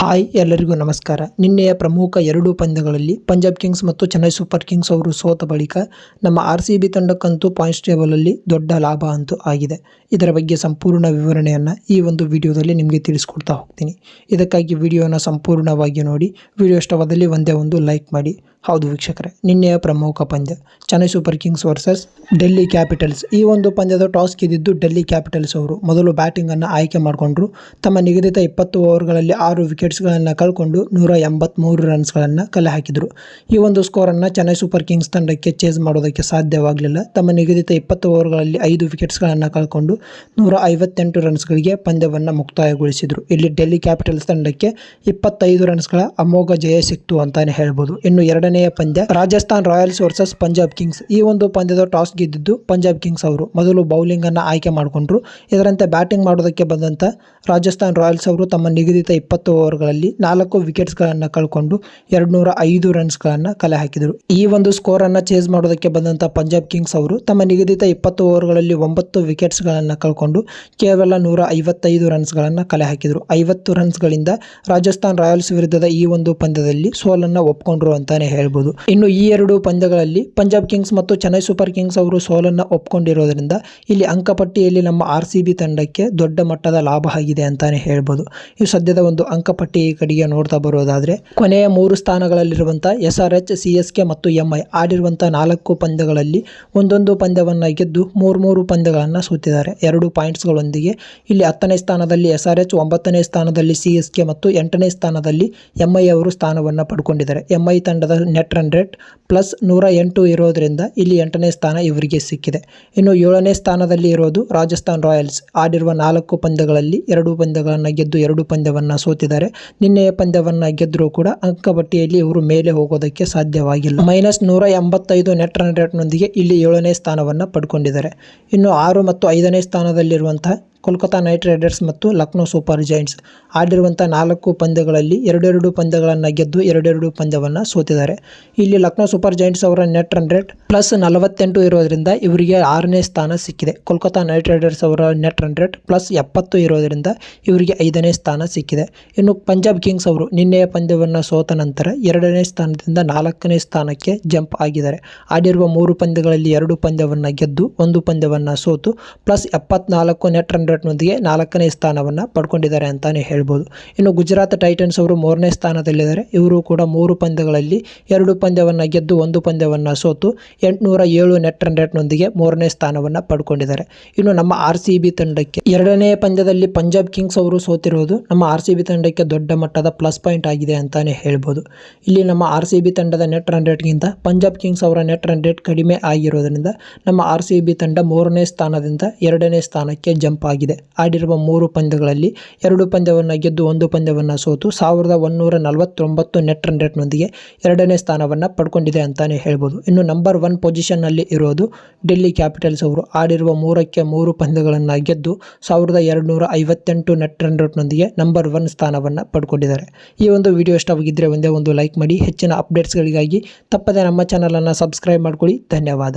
Hi, ಎಲ್ಲರಿಗೂ ನಮಸ್ಕಾರ. ನಿನ್ನೆಯ ಪ್ರಮುಖ ಎರಡು ಪಂದ್ಯಗಳಲ್ಲಿ ಪಂಜಾಬ್ ಕಿಂಗ್ಸ್ ಮತ್ತು ಚೆನ್ನೈ ಸೂಪರ್ ಕಿಂಗ್ಸ್ ಅವರು ಸೋತ ಬಳಿಕ ನಮ್ಮ ಆರ್ ಸಿ ಬಿ ತಂಡಕ್ಕಂತೂ ಪಾಯಿಂಟ್ಸ್ ಟೇಬಲಲ್ಲಿ ದೊಡ್ಡ ಲಾಭ ಅಂತೂ ಆಗಿದೆ. ಇದರ ಬಗ್ಗೆ ಸಂಪೂರ್ಣ ವಿವರಣೆಯನ್ನು ಈ ಒಂದು ವಿಡಿಯೋದಲ್ಲಿ ನಿಮಗೆ ತಿಳಿಸ್ಕೊಡ್ತಾ ಹೋಗ್ತೀನಿ. ಇದಕ್ಕಾಗಿ ವಿಡಿಯೋನ ಸಂಪೂರ್ಣವಾಗಿ ನೋಡಿ, ವಿಡಿಯೋ ಇಷ್ಟವಾದಲ್ಲಿ ಒಂದೇ ಒಂದು ಲೈಕ್ ಮಾಡಿ. ಹೌದು ವೀಕ್ಷಕರೇ, ನಿನ್ನೆಯ ಪ್ರಮುಖ ಪಂದ್ಯ, Chennai Super Kings versus Delhi Capitals. ಈ ಒಂದು ಪಂದ್ಯದ ಟಾಸ್ ಗೆದ್ದಿದ್ದು ಡೆಲ್ಲಿ ಕ್ಯಾಪಿಟಲ್ಸ್ ಅವರು. ಮೊದಲು ಬ್ಯಾಟಿಂಗನ್ನು ಆಯ್ಕೆ ಮಾಡಿಕೊಂಡ್ರು. ತಮ್ಮ ನಿಗದಿತ ಇಪ್ಪತ್ತು ಓವರ್ಗಳಲ್ಲಿ ಆರು ವಿಕೆಟ್ಸ್ಗಳನ್ನು ಕಳ್ಕೊಂಡು ನೂರ ಎಂಬತ್ತ್ಮೂರು ರನ್ಸ್ಗಳನ್ನು ಕಲೆ ಹಾಕಿದರು ಈ ಒಂದು ಸ್ಕೋರನ್ನು ಚೆನ್ನೈ ಸೂಪರ್ ಕಿಂಗ್ಸ್ ತಂಡಕ್ಕೆ ಚೇಸ್ ಮಾಡೋದಕ್ಕೆ ಸಾಧ್ಯವಾಗಲಿಲ್ಲ. ತಮ್ಮ ನಿಗದಿತ ಇಪ್ಪತ್ತು ಓವರ್ಗಳಲ್ಲಿ ಐದು ವಿಕೆಟ್ಸ್ಗಳನ್ನು ಕಳ್ಕೊಂಡು ನೂರ ಐವತ್ತೆಂಟು ರನ್ಸ್ಗಳಿಗೆ ಪಂದ್ಯವನ್ನು ಮುಕ್ತಾಯಗೊಳಿಸಿದರು. ಇಲ್ಲಿ ಡೆಲ್ಲಿ ಕ್ಯಾಪಿಟಲ್ಸ್ ತಂಡಕ್ಕೆ ಇಪ್ಪತ್ತೈದು ರನ್ಸ್ಗಳ ಅಮೋಘ ಜಯ ಸಿಕ್ತು ಅಂತಾನೆ ಹೇಳ್ಬೋದು. ಇನ್ನು ಎರಡನೆಯ ಪಂದ್ಯ Rajasthan Royals versus Punjab Kings. ಈ ಒಂದು ಪಂದ್ಯದ ಟಾಸ್ ಗೆದ್ದಿದ್ದು ಪಂಜಾಬ್ ಕಿಂಗ್ಸ್ ಅವರು. ಮೊದಲು ಬೌಲಿಂಗ್ ಅನ್ನು ಆಯ್ಕೆ ಮಾಡಿಕೊಂಡ್ರು. ಇದರಂತೆ ಬ್ಯಾಟಿಂಗ್ ಮಾಡೋದಕ್ಕೆ ಬಂದಂತ ರಾಜಸ್ಥಾನ್ ರಾಯಲ್ಸ್ ಅವರು ತಮ್ಮ ನಿಗದಿತ ಇಪ್ಪತ್ತು ಓವರ್ಗಳಲ್ಲಿ ನಾಲ್ಕು ವಿಕೆಟ್ಸ್ಗಳನ್ನು ಕಳ್ಕೊಂಡು ಎರಡ್ನೂರ ಐದು ರನ್ಸ್ಗಳನ್ನು ಕಲೆ ಹಾಕಿದರು. ಈ ಒಂದು ಸ್ಕೋರ್ ಅನ್ನ ಚೇಸ್ ಮಾಡೋದಕ್ಕೆ ಬಂದಂತ ಪಂಜಾಬ್ ಕಿಂಗ್ಸ್ ಅವರು ತಮ್ಮ ನಿಗದಿತ ಇಪ್ಪತ್ತು ಓವರ್ಗಳಲ್ಲಿ ಒಂಬತ್ತು ವಿಕೆಟ್ಸ್ಗಳನ್ನು ಕಳ್ಕೊಂಡು ಕೇವಲ ನೂರ ಐವತ್ತೈದು ರನ್ಸ್ಗಳನ್ನು ಕಲೆ ಹಾಕಿದರು. ಐವತ್ತು ರನ್ಸ್ಗಳಿಂದ ರಾಜಸ್ಥಾನ್ ರಾಯಲ್ಸ್ ವಿರುದ್ಧದ ಈ ಒಂದು ಪಂದ್ಯದಲ್ಲಿ ಸೋಲನ್ನು ಒಪ್ಕೊಂಡ್ರು ಅಂತಾನೆ ಹೇಳ್ಬೋದು. ಇನ್ನು ಈ ಎರಡು ಪಂದ್ಯಗಳಲ್ಲಿ ಪಂಜಾಬ್ ಕಿಂಗ್ಸ್ ಮತ್ತು ಚೆನ್ನೈ ಸೂಪರ್ ಕಿಂಗ್ಸ್ ಅವರು ಸೋಲನ್ನು ಒಪ್ಕೊಂಡಿರೋದ್ರಿಂದ ಇಲ್ಲಿ ಅಂಕಪಟ್ಟಿಯಲ್ಲಿ ನಮ್ಮ ಆರ್ ಸಿ ಬಿ ತಂಡಕ್ಕೆ ದೊಡ್ಡ ಮಟ್ಟದ ಲಾಭ ಆಗಿದೆ ಅಂತಾನೆ ಹೇಳ್ಬೋದು. ಈ ಸದ್ಯದ ಒಂದು ಅಂಕಪಟ್ಟಿ ಕಡೆಗೆ ನೋಡ್ತಾ ಬರೋದಾದ್ರೆ ಕೊನೆಯ ಮೂರು ಸ್ಥಾನಗಳಲ್ಲಿರುವಂತಹ S R H C S K ಮತ್ತು ಎಂ ಐ ಆಡಿರುವಂತಹ ನಾಲ್ಕು ಪಂದ್ಯಗಳಲ್ಲಿ ಒಂದೊಂದು ಪಂದ್ಯವನ್ನ ಗೆದ್ದು ಮೂರು ಮೂರು ಪಂದ್ಯಗಳನ್ನು ಸೂತಿದ್ದಾರೆ. ಎರಡು ಪಾಯಿಂಟ್ಸ್ಗಳೊಂದಿಗೆ ಇಲ್ಲಿ ಹತ್ತನೇ ಸ್ಥಾನದಲ್ಲಿ ಎಸ್ ಆರ್ ಎಚ್ ಒಂಬತ್ತನೇ ಸ್ಥಾನದಲ್ಲಿ ಸಿ ಎಸ್ ಕೆ ಮತ್ತು ಎಂಟನೇ ಸ್ಥಾನದಲ್ಲಿ ಎಂ ಅವರು ಸ್ಥಾನವನ್ನು ಪಡ್ಕೊಂಡಿದ್ದಾರೆ. ಎಂ ಐ ತಂಡದ ನೆಟ್ ರನ್ ರೇಟ್ ಪ್ಲಸ್ ನೂರ ಎಂಟು ಇರೋದರಿಂದ ಇಲ್ಲಿ ಎಂಟನೇ ಸ್ಥಾನ ಇವರಿಗೆ ಸಿಕ್ಕಿದೆ. ಇನ್ನು ಏಳನೇ ಸ್ಥಾನದಲ್ಲಿ ಇರೋದು ರಾಜಸ್ಥಾನ್ ರಾಯಲ್ಸ್. ಆಡಿರುವ ನಾಲ್ಕು ಪಂದ್ಯಗಳಲ್ಲಿ ಎರಡು ಪಂದ್ಯಗಳನ್ನು ಗೆದ್ದು ಎರಡು ಪಂದ್ಯವನ್ನು ಸೋತಿದ್ದಾರೆ. ನಿನ್ನೆಯ ಪಂದ್ಯವನ್ನು ಗೆದ್ದರೂ ಕೂಡ ಅಂಕಪಟ್ಟಿಯಲ್ಲಿ ಇವರು ಮೇಲೆ ಹೋಗೋದಕ್ಕೆ ಸಾಧ್ಯವಾಗಿಲ್ಲ. ಮೈನಸ್ ನೂರ ಎಂಬತ್ತೈದು ನೆಟ್ ರನ್ ರೇಟ್ನೊಂದಿಗೆ ಇಲ್ಲಿ ಏಳನೇ ಸ್ಥಾನವನ್ನು ಪಡ್ಕೊಂಡಿದ್ದಾರೆ. ಇನ್ನು ಆರು ಮತ್ತು ಐದನೇ ಸ್ಥಾನದಲ್ಲಿರುವಂತಹ ಕೋಲ್ಕತಾ ನೈಟ್ ರೈಡರ್ಸ್ ಮತ್ತು ಲಕ್ನೋ ಸೂಪರ್ ಜೈಂಟ್ಸ್ ಆಡಿರುವಂಥ ನಾಲ್ಕು ಪಂದ್ಯಗಳಲ್ಲಿ ಎರಡೆರಡು ಪಂದ್ಯಗಳನ್ನು ಗೆದ್ದು ಎರಡೆರಡು ಪಂದ್ಯವನ್ನು ಸೋತಿದ್ದಾರೆ. ಇಲ್ಲಿ ಲಕ್ನೋ ಸೂಪರ್ ಜೈಂಟ್ಸ್ ಅವರ ನೆಟ್ ರನ್ ರೇಟ್ ಪ್ಲಸ್ ನಲವತ್ತೆಂಟು ಇರೋದ್ರಿಂದ ಇವರಿಗೆ ಆರನೇ ಸ್ಥಾನ ಸಿಕ್ಕಿದೆ. ಕೋಲ್ಕತಾ ನೈಟ್ ರೈಡರ್ಸ್ ಅವರ ನೆಟ್ ರನ್ ರೇಟ್ ಪ್ಲಸ್ ಎಪ್ಪತ್ತು ಇರೋದರಿಂದ ಇವರಿಗೆ ಐದನೇ ಸ್ಥಾನ ಸಿಕ್ಕಿದೆ. ಇನ್ನು ಪಂಜಾಬ್ ಕಿಂಗ್ಸ್ ಅವರು ನಿನ್ನೆಯ ಪಂದ್ಯವನ್ನು ಸೋತ ನಂತರ ಎರಡನೇ ಸ್ಥಾನದಿಂದ ನಾಲ್ಕನೇ ಸ್ಥಾನಕ್ಕೆ ಜಂಪ್ ಆಗಿದ್ದಾರೆ. ಆಡಿರುವ ಮೂರು ಪಂದ್ಯಗಳಲ್ಲಿ ಎರಡು ಪಂದ್ಯವನ್ನು ಗೆದ್ದು ಒಂದು ಪಂದ್ಯವನ್ನು ಸೋತು ಪ್ಲಸ್ ಎಪ್ಪತ್ನಾಲ್ಕು ನೆಟ್ ರನ್ ರೇಟ್ನೊಂದಿಗೆ ನಾಲ್ಕನೇ ಸ್ಥಾನವನ್ನು ಪಡ್ಕೊಂಡಿದ್ದಾರೆ ಅಂತಾನೆ ಹೇಳ್ಬೋದು. ಇನ್ನು ಗುಜರಾತ್ ಟೈಟನ್ಸ್ ಅವರು ಮೂರನೇ ಸ್ಥಾನದಲ್ಲಿದ್ದಾರೆ. ಇವರು ಕೂಡ ಮೂರು ಪಂದ್ಯಗಳಲ್ಲಿ ಎರಡು ಪಂದ್ಯವನ್ನು ಗೆದ್ದು ಒಂದು ಪಂದ್ಯವನ್ನು ಸೋತು ಎಂಟುನೂರ ಏಳು ನೆಟ್ ರನ್ ರೇಟ್ನೊಂದಿಗೆ ಮೂರನೇ ಸ್ಥಾನವನ್ನು ಪಡ್ಕೊಂಡಿದ್ದಾರೆ. ಇನ್ನು ನಮ್ಮ ಆರ್ ಸಿ ತಂಡಕ್ಕೆ ಎರಡನೇ ಪಂದ್ಯದಲ್ಲಿ ಪಂಜಾಬ್ ಕಿಂಗ್ಸ್ ಅವರು ಸೋತಿರೋದು ನಮ್ಮ ಆರ್ ಸಿ ತಂಡಕ್ಕೆ ದೊಡ್ಡ ಮಟ್ಟದ ಪ್ಲಸ್ ಪಾಯಿಂಟ್ ಆಗಿದೆ ಅಂತಾನೆ ಹೇಳ್ಬೋದು. ಇಲ್ಲಿ ನಮ್ಮ ಆರ್ ಸಿ ಬಿ ತಂಡದ ನೆಟ್ ರನ್ ರೇಟ್ಗಿಂತ ಪಂಜಾಬ್ ಕಿಂಗ್ಸ್ ಅವರ ನೆಟ್ ರನ್ ರೇಟ್ ಕಡಿಮೆ ಆಗಿರೋದ್ರಿಂದ ನಮ್ಮ ಆರ್ ಸಿ ತಂಡ ಮೂರನೇ ಸ್ಥಾನದಿಂದ ಎರಡನೇ ಸ್ಥಾನಕ್ಕೆ ಜಂಪ್ ಆಗಿದೆ. ಆಡಿರುವ ಮೂರು ಪಂದ್ಯಗಳಲ್ಲಿ ಎರಡು ಪಂದ್ಯವನ್ನು ಗೆದ್ದು ಒಂದು ಪಂದ್ಯವನ್ನು ಸೋತು ಸಾವಿರದ ಒನ್ನೂರ ನಲವತ್ತೊಂಬತ್ತು ನೆಟ್ ರನ್ ರೇಟ್ನೊಂದಿಗೆ ಎರಡನೇ ಸ್ಥಾನವನ್ನು ಪಡ್ಕೊಂಡಿದೆ ಅಂತಲೇ ಹೇಳ್ಬೋದು. ಇನ್ನು ನಂಬರ್ ಒನ್ ಪೊಸಿಷನ್ನಲ್ಲಿ ಇರೋದು ಡೆಲ್ಲಿ ಕ್ಯಾಪಿಟಲ್ಸ್ ಅವರು. ಆಡಿರುವ ಮೂರಕ್ಕೆ ಮೂರು ಪಂದ್ಯಗಳನ್ನು ಗೆದ್ದು ಸಾವಿರದ ಎರಡುನೂರ ಐವತ್ತೆಂಟು ನೆಟ್ ರನ್ ರೇಟ್ನೊಂದಿಗೆ ನಂಬರ್ ಒನ್ ಸ್ಥಾನವನ್ನು ಪಡ್ಕೊಂಡಿದ್ದಾರೆ. ಈ ಒಂದು ವಿಡಿಯೋ ಇಷ್ಟವಾಗಿದ್ದರೆ ಒಂದೇ ಒಂದು ಲೈಕ್ ಮಾಡಿ. ಹೆಚ್ಚಿನ ಅಪ್ಡೇಟ್ಸ್ಗಳಿಗಾಗಿ ತಪ್ಪದೆ ನಮ್ಮ ಚಾನಲನ್ನು ಸಬ್ಸ್ಕ್ರೈಬ್ ಮಾಡ್ಕೊಳ್ಳಿ. ಧನ್ಯವಾದ.